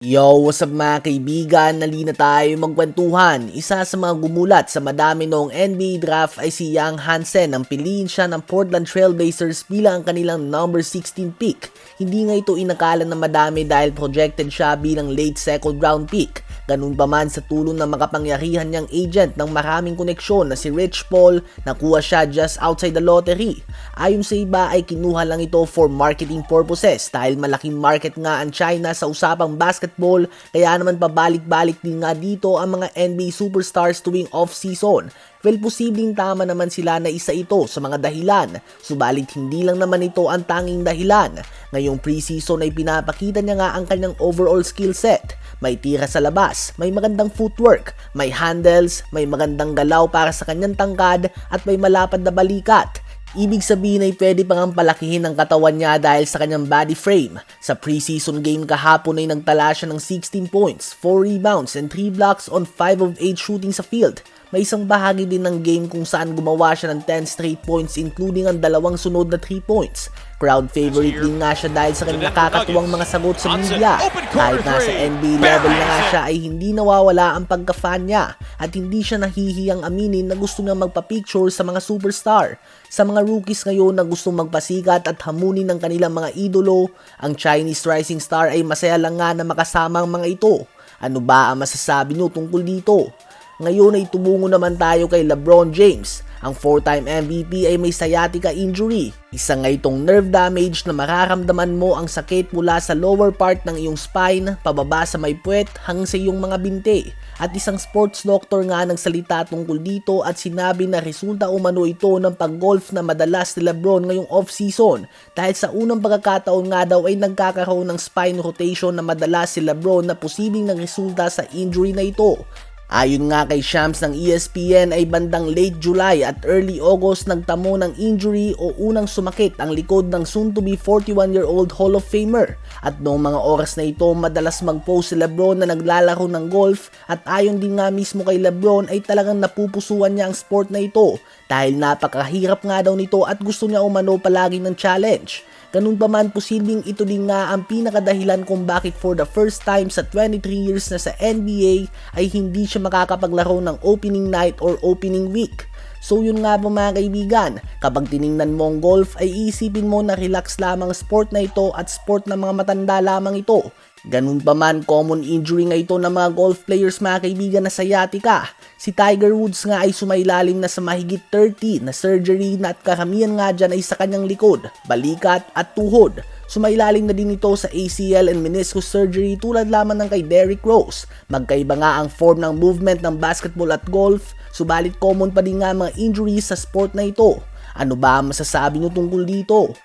Yo, what's up mga kaibigan? Nali na tayo magkwentuhan. Isa sa mga gumulat sa madami noong NBA draft ay si Young Hansen nang piliin siya ng Portland Trailblazers bilang ang kanilang number 16 pick. Hindi nga ito inakala na madami dahil projected siya bilang late second round pick. Ganun pa man sa tulong ng makapangyarihan niyang agent ng maraming koneksyon na si Rich Paul, nakuha siya just outside the lottery. Ayon sa iba ay kinuha lang ito for marketing purposes dahil malaking market nga ang China sa usapang basketball kaya naman pabalik-balik din nga dito ang mga NBA superstars tuwing off-season. Well, posibleng tama naman sila na isa ito sa mga dahilan. Subalit hindi lang naman ito ang tanging dahilan. Ngayong preseason ay pinapakita niya nga ang kanyang overall skill set. May tira sa labas, may magandang footwork, may handles, may magandang galaw para sa kanyang tangkad at may malapad na balikat. Ibig sabihin ay pwede pang ang palakihin ang katawan niya dahil sa kanyang body frame. Sa preseason game kahapon ay nagtala siya ng 16 points, 4 rebounds and 3 blocks on 5 of 8 shooting sa field. May isang bahagi din ng game kung saan gumawa siya ng 10 straight points including ang dalawang sunod na 3 points. Crowd favorite din nga siya dahil sa kanyang nakakatuwang mga sagot sa media. Kahit nasa NBA level na nga siya ay hindi nawawala ang pagka-fan niya at hindi siya nahihiyang aminin na gusto niya magpa-picture sa mga superstar. Sa mga rookies ngayon na gustong magpasikat at hamunin ng kanilang mga idolo, ang Chinese rising star ay masaya lang nga na makasama ang mga ito. Ano ba ang masasabi niyo tungkol dito? Ngayon ay tumungo naman tayo kay LeBron James. Ang 4-time MVP ay may sciatica injury. Isa nga itong nerve damage na mararamdaman mo ang sakit mula sa lower part ng iyong spine, pababa sa may puwet hanggang sa iyong mga binte. At isang sports doctor nga nagsalita tungkol dito at sinabi na resulta umano ito ng pag-golf na madalas ni Lebron ngayong off-season dahil sa unang pagkakataon nga daw ay nagkakaroon ng spine rotation na madalas si Lebron na posibleng nagresulta sa injury na ito. Ayon nga kay Shams ng ESPN ay bandang late July at early August nagtamo ng injury o unang sumakit ang likod ng soon to be 41-year-old Hall of Famer. At noong mga oras na ito madalas mag-post si Lebron na naglalaro ng golf at ayon din nga mismo kay Lebron ay talagang napupusuan niya ang sport na ito dahil napakahirap nga daw nito at gusto niya umano palagi ng challenge. Ganun pa man, posibleng ito din nga ang pinakadahilan kung bakit for the first time sa 23 years na sa NBA ay hindi siya makakapaglaro ng opening night or opening week. So yun nga po mga kaibigan, kapag tiningnan mo ang golf ay isipin mo na relax lamang sport na ito at sport ng mga matanda lamang ito. Ganun pa man, common injury nga ito ng mga golf players mga kaibigan na sciatica. Si Tiger Woods nga ay sumailalim na sa mahigit 30 na surgery na at karamihan nga dyan ay sa kanyang likod, balikat at tuhod. Sumailalim na din ito sa ACL and meniscus surgery tulad lamang ng kay Derrick Rose. Magkaiba nga ang form ng movement ng basketball at golf, subalit common pa din nga mga injuries sa sport na ito. Ano ba ang masasabi nyo tungkol dito?